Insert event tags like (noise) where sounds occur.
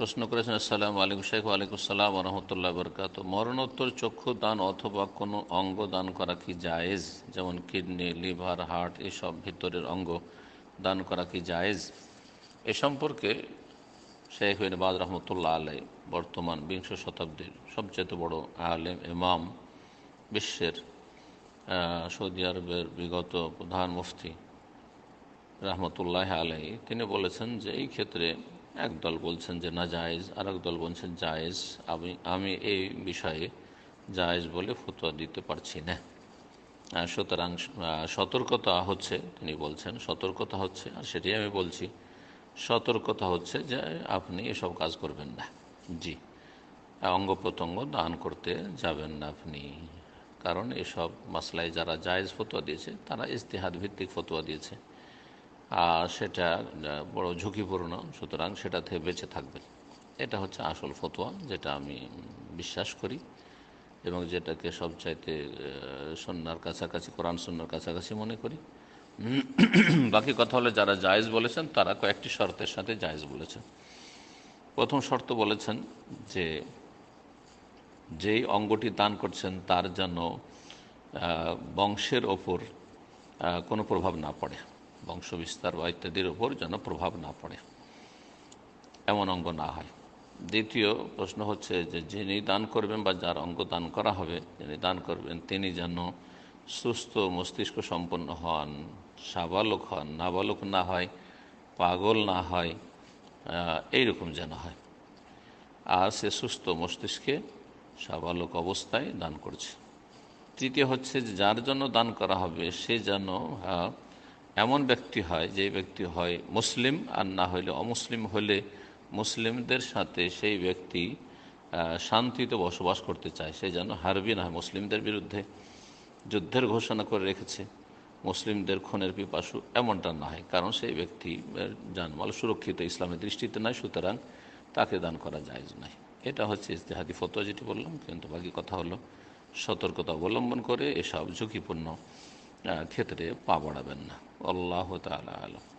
প্রশ্ন করেছেন, আসসালাম আলাইকুম শেখ ওয়ালাইকুম আসসালাম রহমতুল্লাহ বরকাত মরণোত্তর চক্ষু দান অথবা কোনো অঙ্গ দান করা কি জায়েজ? যেমন কিডনি, লিভার, হার্ট, এসব ভিতরের অঙ্গ দান করা কি জায়েজ? এ সম্পর্কে শেখ বাদ রহমতুল্লাহ আলাই বর্তমান বিংশ শতাব্দীর সবচেয়ে বড় আলেম, ইমাম, বিশ্বের সৌদি আরবের বিগত প্রধান মুফতি রহমতুল্লাহ আলাই তিনি বলেছেন যে এই ক্ষেত্রে একদল বলছেন যে না জায়েজ আর দল বলছেন জায়েজ। আমি আমি এই বিষয়ে জায়েজ বলে ফতোয়া দিতে পারছি না। সুতরাং সতর্কতা হচ্ছে, তিনি বলছেন, সতর্কতা হচ্ছে, আর সেটাই আমি বলছি, সতর্কতা হচ্ছে যে আপনি এসব কাজ করবেন না। জি। অঙ্গ প্রত্যঙ্গ দান করতে যাবেন না আপনি। কারণ এসব মাসলায় যারা জায়েজ ফতোয়া দিয়েছে, তারা ইস্তেহাদ ভিত্তিক ফতোয়া দিয়েছে। সেটা বড় ঝুঁকিপূর্ণ, সুতরাং সেটা থেকে বেঁচে থাকবেন এটা হচ্ছে আসল ফতোয়া, যেটা আমি বিশ্বাস করি এবং যেটাকে সবচাইতে সন্ন্যার কাছাকাছি, কোরআন সন্ন্যার কাছাকাছি মনে করি। (clears throat) বাকি কথা হলে যারা জায়েজ বলেছেন, তারা কয়েকটি শর্তের সাথে জায়েজ বলেছেন। প্রথম শর্ত বলেছেন যে, যেই অঙ্গটি দান করছেন তার যেন বংশের ওপর কোনো প্রভাব না পড়ে। বংশ বিস্তার বা ইত্যাদির উপর যেন প্রভাব না পড়ে। এমন অঙ্গ না হয়। দ্বিতীয় প্রশ্ন হচ্ছে যে, যিনি দান করবেন বা যার অঙ্গ দান করা হবে, যিনি দান করবেন, তিনি যেন সুস্থ মস্তিষ্ক সম্পন্ন হন, সাবালক হন, নাবালক না হয়, পাগল না হয় এইরকম যেন হয়। আর সে সুস্থ মস্তিষ্কে সাবালক অবস্থায় দান করছে। তৃতীয় হচ্ছে যে, যার জন্য দান করা হবে, সে যেন এমন ব্যক্তি হয়, যে ব্যক্তি হয় মুসলিম আর না হইলে অমুসলিম, হলে মুসলিমদের সাথে সেই ব্যক্তি শান্তিতে বসবাস করতে চায়। সে যেন হারবি না হয় মুসলিমদের বিরুদ্ধে। যুদ্ধের ঘোষণা করে রেখেছে। মুসলিমদের খুনের পিপাসু এমনটা না হয়, কারণ সেই ব্যক্তি জানমাল সুরক্ষিত, ইসলামের দৃষ্টিতে নয় সুতরাং তাকে দান করা যায় নাই এটা হচ্ছে ইস্তেহাদি ফতোয়া, যেটি বললাম, কিন্তু বাকি কথা হলো সতর্কতা অবলম্বন করে এসব ঝুঁকিপূর্ণ ক্ষেত্রে পা বাড়াবেন না আল্লাহ তালা আলম।